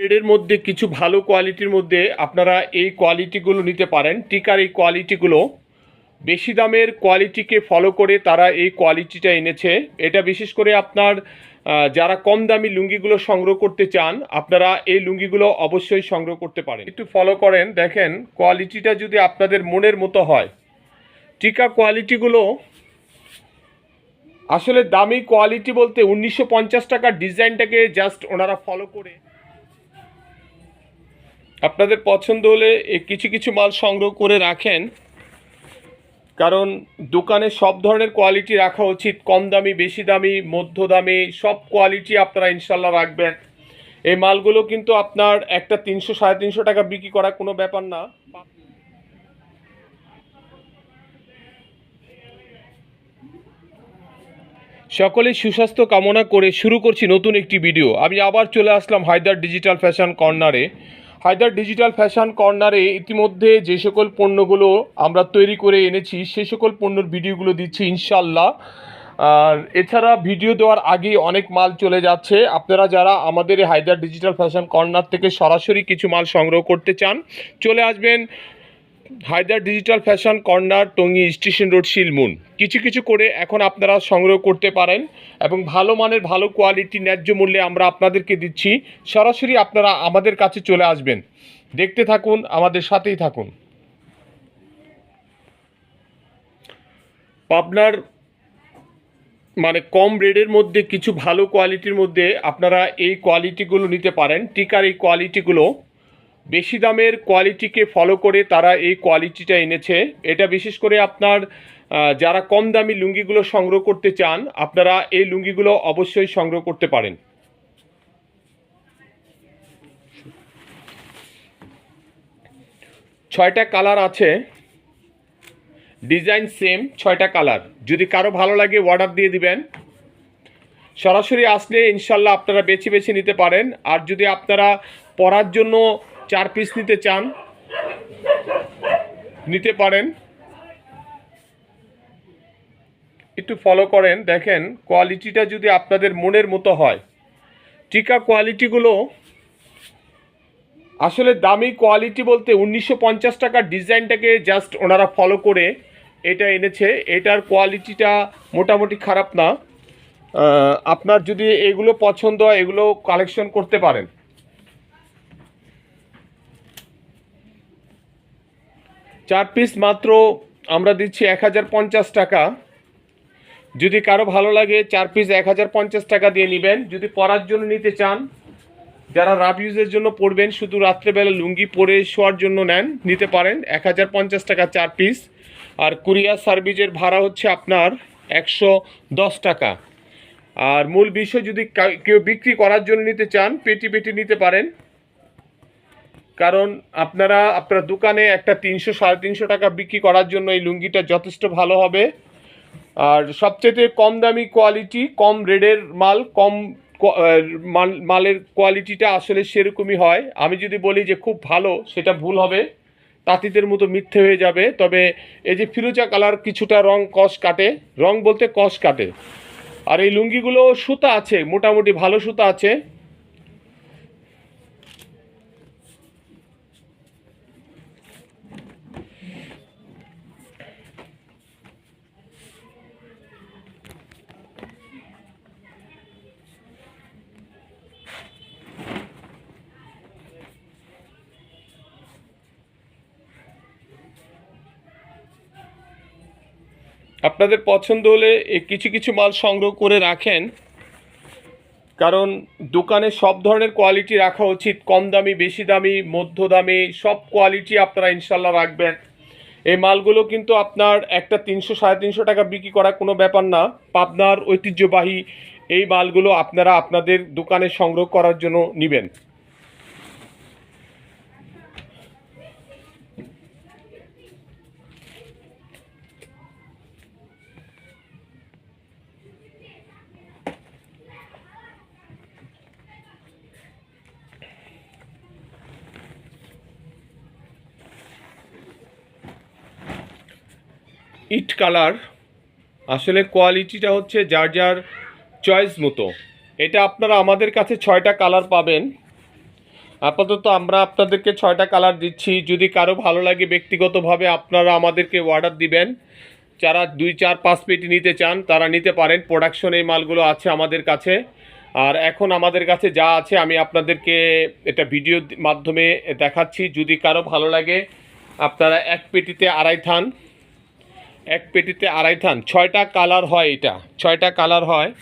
গ্রেডের মধ্যে কিছু ভালো কোয়ালিটির মধ্যে আপনারা এই কোয়ালিটিগুলো নিতে পারেন। টিকার এই কোয়ালিটিগুলো বেশি দামের কোয়ালিটিকে ফলো করে তারা এই কোয়ালিটিটা এনেছে। এটা বিশেষ করে আপনার যারা কম দামি লুঙ্গিগুলো সংগ্রহ করতে চান, আপনারা এই লুঙ্গিগুলো অবশ্যই সংগ্রহ করতে পারেন। একটু ফলো করেন, দেখেন কোয়ালিটিটা যদি আপনাদের মনের মতো হয়। টিকা কোয়ালিটিগুলো আসলে দামি কোয়ালিটি বলতে উনিশশো পঞ্চাশ টাকার ডিজাইনটাকে জাস্ট ওনারা ফলো করে আপনাদের পছন্দ হলে কিছু কিছু মাল সংগ্রহ করে রাখেন। কারণ দোকানে সব ধরনের কোয়ালিটি রাখা উচিত। কম দামি, বেশি দামি, মধ্য দামি, সব কোয়ালিটি আপনারা ইনশাল্লাহ রাখবেন। এই মালগুলো কিন্তু আপনার একটা তিনশো, সাড়ে তিনশো টাকা বিক্রি করা কোনো ব্যাপার না। সকলেই সুস্বাস্থ্য কামনা করে শুরু করছি নতুন একটি ভিডিও আমি আবার চলে আসলাম হায়দার ডিজিটাল ফ্যাশন কর্নারে হায়দার ডিজিটাল ফ্যাশন কর্নারে ইতিমধ্যে যে সকল পণ্যগুলো আমরা তৈরি করে এনেছি, সে সকল পণ্যর ভিডিওগুলো দিচ্ছি ইনশাল্লাহ আর এছাড়া ভিডিও দেওয়ার আগেই অনেক মাল চলে যাচ্ছে। আপনারা যারা আমাদের হায়দার ডিজিটাল ফ্যাশন কর্নার থেকে সরাসরি কিছু মাল সংগ্রহ করতে চান, চলে আসবেন Haidar digital fashion corner, Tongi station road, Shilmun. কিছু কিছু করে এখন আপনারা সংগ্রহ করতে পারেন এবং ভালো মানের, ভালো কোয়ালিটি, ন্যায্য মূল্যে আমরা আপনাদেরকে দিচ্ছি। সরাসরি আপনারা আমাদের কাছে চলে আসবেন। দেখতে থাকুন, আমাদের সাথেই থাকুন। পাবনার মানে কম রেডের মধ্যে, কিছু ভালো কোয়ালিটির মধ্যে আপনারা এই কোয়ালিটিগুলো নিতে পারেন। টিকার এই কোয়ালিটিগুলো বেশি দামের কোয়ালিটিকে ফলো করে তারা এই কোয়ালিটিটা এনেছে। এটা বিশেষ করে আপনার যারা কম দামি লুঙ্গিগুলো সংগ্রহ করতে চান, আপনারা এই লুঙ্গিগুলো অবশ্যই সংগ্রহ করতে পারেন। ছয়টা কালার আছে। ডিজাইন সেম, ছয়টা কালার। যদি কারও ভালো লাগে অর্ডার দিয়ে দিবেন। সরাসরি আসলে ইনশাল্লাহ আপনারা বেছে বেছে নিতে পারেন। আর যদি আপনারা পরার জন্য চার পিস নিতে চান, নিতে পারেন। একটু ফলো করেন, দেখেন কোয়ালিটিটা যদি আপনাদের মনের মতো হয়। টিকা কোয়ালিটিগুলো আসলে দামি কোয়ালিটি বলতে উনিশশো পঞ্চাশ টাকার ডিজাইনটাকে জাস্ট ওনারা ফলো করে এটা এনেছে। এটার কোয়ালিটিটা মোটামুটি খারাপ না। আপনার যদি এগুলো পছন্দ হয়, এগুলো কালেকশন করতে পারেন। চার পিস মাত্র আমরা দিচ্ছি এক হাজার পঞ্চাশ টাকা। যদি কারও ভালো লাগে, চার পিস এক হাজার পঞ্চাশ টাকা দিয়ে নেবেন। যদি পরার জন্য নিতে চান, যারা রাফ ইউজের জন্য পড়বেন শুধু রাত্রেবেলা লুঙ্গি পরে শোয়ার জন্য নেন, নিতে পারেন। এক হাজার পঞ্চাশ টাকা চার পিস আর কুরিয়ার সার্ভিসের ভাড়া হচ্ছে আপনার একশো দশ টাকা। আর মূল বিষয়, যদি কেউ বিক্রি করার জন্য নিতে চান পেটি পেটি নিতে পারেন। কারণ আপনারা, আপনার দোকানে একটা তিনশো, সাড়ে তিনশো টাকা বিক্রি করার জন্য এই লুঙ্গিটা যথেষ্ট ভালো হবে। আর সবচেয়ে কম দামি কোয়ালিটি কম রেডের মাল, কম মাল- মালের কোয়ালিটিটা আসলে সেরকমই হয়। আমি যদি বলি যে খুব ভালো, সেটা ভুল হবে। তাঁতিদের মতো মিথ্যে হয়ে যাবে। তবে এই যে ফিরোজা কালার কিছুটা রং কষ কাটে। রং বলতে কষ কাটে। আর এই লুঙ্গিগুলো সুতা আছে, মোটামুটি ভালো সুতা আছে। আপনাদের পছন্দ হলে কিছু কিছু মাল সংগ্রহ করে রাখেন। কারণ দোকানে সব ধরনের কোয়ালিটি রাখা উচিত। কম দামি, বেশি দামি, মধ্য দামি, সব কোয়ালিটি আপনারা ইনশাল্লাহ রাখবেন। এই মালগুলো কিন্তু আপনার একটা তিনশো, সাড়ে তিনশো টাকা বিক্রি করা কোনো ব্যাপার না। পাবনার ঐতিহ্যবাহী এই মালগুলো আপনারা আপনাদের দোকানে সংগ্রহ করার জন্য নেবেন। ইট কালার, আসলে কোয়ালিটিটা হচ্ছে যার যার চয়েস মতো। এটা আপনারা আমাদের কাছে ছয়টা কালার পাবেন। আপাতত আমরা আপনাদেরকে ছয়টা কালার দিচ্ছি। যদি কারও ভালো লাগে ব্যক্তিগতভাবে আপনারা আমাদেরকে অর্ডার দিবেন। যারা দুই, চার, পাঁচ পেটি নিতে চান, তারা নিতে পারেন। প্রোডাকশন এই মালগুলো আছে আমাদের কাছে। আর এখন আমাদের কাছে যা আছে, আমি আপনাদেরকে এটা ভিডিও মাধ্যমে দেখাচ্ছি। যদি কারও ভালো লাগে, আপনারা এক পেটিতে আড়াই থান। এক পেটিতে আড়াই থান। ছয়টা কালার হয় এটা। ছয়টা কালার হয়।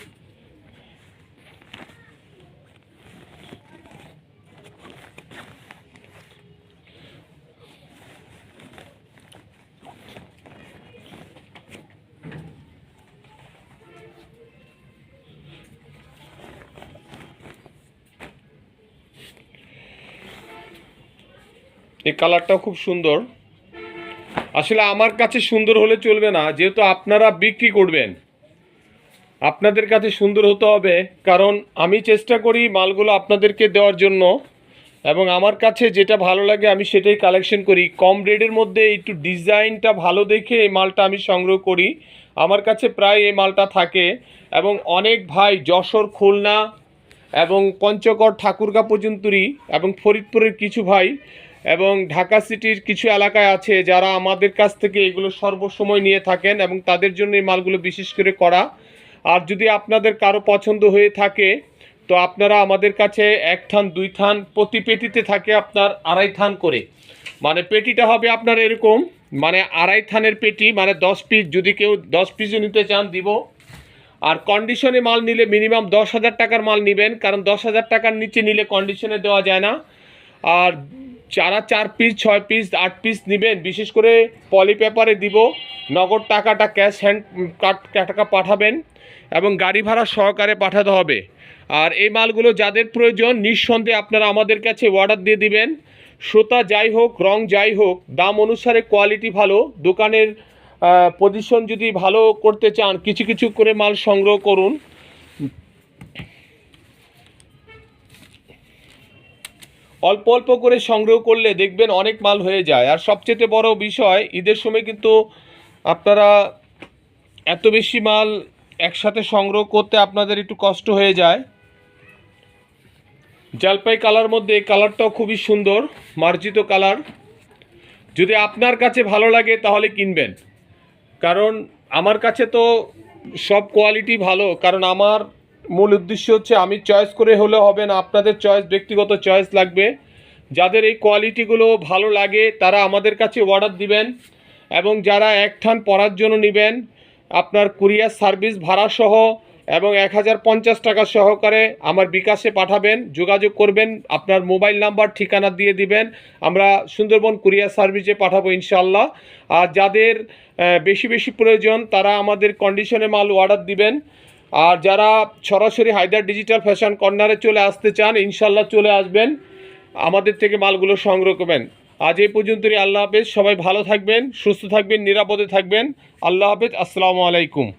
এই কালারটাও খুব সুন্দর। আসলে আমার কাছে সুন্দর হলে চলবে না, যেহেতু আপনারা বিক্রি করবেন। আপনাদের কাছে সুন্দর হতে হবে, কারণ আমি চেষ্টা করি মালগুলো আপনাদেরকে দেওয়ার জন্য, এবং আমার কাছে যেটা ভালো লাগে আমি সেটাই কালেকশন করি। কম রেটের মধ্যে একটু ডিজাইনটা ভালো দেখে এই মালটা আমি সংগ্রহ করি। আমার কাছে প্রায় এই মালটা থাকে, এবং অনেক ভাই যশোর, খুলনা, এবং পঞ্চগড়, ঠাকুরগা পর্যন্তই, এবং ফরিদপুরের কিছু ভাই এবং ঢাকা সিটির কিছু এলাকায় আছে যারা আমাদের কাছ থেকে এগুলো সর্বসময় নিয়ে থাকেন এবং তাদের জন্য এই মালগুলো বিশেষ করে করা। আর যদি আপনাদের কারও পছন্দ হয়ে থাকে, তো আপনারা আমাদের কাছে এক থান, দুই থান, প্রতি পেটিতে থাকে আপনার আড়াই থান করে। মানে পেটিটা হবে আপনার এরকম মানে আড়াই থানের পেটি মানে দশ পিস, যদি কেউ দশ পিসও নিতে চান, দিব। আর কন্ডিশনে মাল নিলে মিনিমাম দশ হাজার টাকার মাল নেবেন, কারণ দশ হাজার টাকার নিচে নিলে কন্ডিশনে দেওয়া যায় না। আর যারা চার পিস ছয় পিস আট পিস নেবেন, বিশেষ করে পলি পেপারে দিব, নগদ টাকাটা ক্যাশ হ্যান্ড টাকা পাঠাবেন এবং গাড়ি ভাড়া সহকারে পাঠাতে হবে। আর এই মালগুলো যাদের প্রয়োজন, নিঃসন্দেহে আপনারা আমাদের কাছে অর্ডার দিয়ে দিবেন। সুতা যাই হোক, রং যাই হোক, দাম অনুসারে কোয়ালিটি ভালো, দোকানের পজিশন যদি ভালো করতে চান, কিছু কিছু করে মাল সংগ্রহ করুন। অল্প অল্প করে সংগ্রহ করলে দেখবেন অনেক মাল হয়ে যায়। আর সবচেয়ে বড় বিষয়, ঈদের সময় কিন্তু আপনারা এত বেশি মাল একসাথে সংগ্রহ করতে আপনাদের একটু কষ্ট হয়ে যায়। জলপাই কালার মধ্যে এই কালারটাও খুবই সুন্দর, মার্জিত কালার। যদি আপনার কাছে ভালো লাগে তাহলে কিনবেন। কারণ আমার কাছে তো সব কোয়ালিটি ভালো, কারণ আমার মূল উদ্দেশ্য হচ্ছে আমি চয়েস করে হলে হবে না, আপনাদের চয়েস ব্যক্তিগত চয়েস লাগবে। যাদের এই কোয়ালিটিগুলো ভালো লাগে, তারা আমাদের কাছে অর্ডার দিবেন এবং যারা এক ঠান পরার জন্য নেবেন, আপনার কুরিয়ার সার্ভিস ভাড়া সহ এবং এক হাজার পঞ্চাশ টাকা সহকারে আমার বিকাশে পাঠাবেন, যোগাযোগ করবেন, আপনার মোবাইল নাম্বার ঠিকানা দিয়ে দিবেন, আমরা সুন্দরবন কুরিয়ার সার্ভিসে পাঠাবো ইনশাল্লাহ আর যাদের বেশি বেশি প্রয়োজন, তারা আমাদের কন্ডিশনে মাল অর্ডার দিবেন। আর যারা সরাসরি হায়দার ডিজিটাল ফ্যাশন কর্নারে চলে আসতে চান ইনশাল্লাহ চলে আসবেন। আমাদের থেকে মালগুলো সংগ্রহ করবেন। আজ এই পর্যন্তই, আল্লাহ হাফেজ। সবাই ভালো থাকবেন, সুস্থ থাকবেন, নিরাপদে থাকবেন। আল্লাহ হাফেজ। আসসালামু আলাইকুম।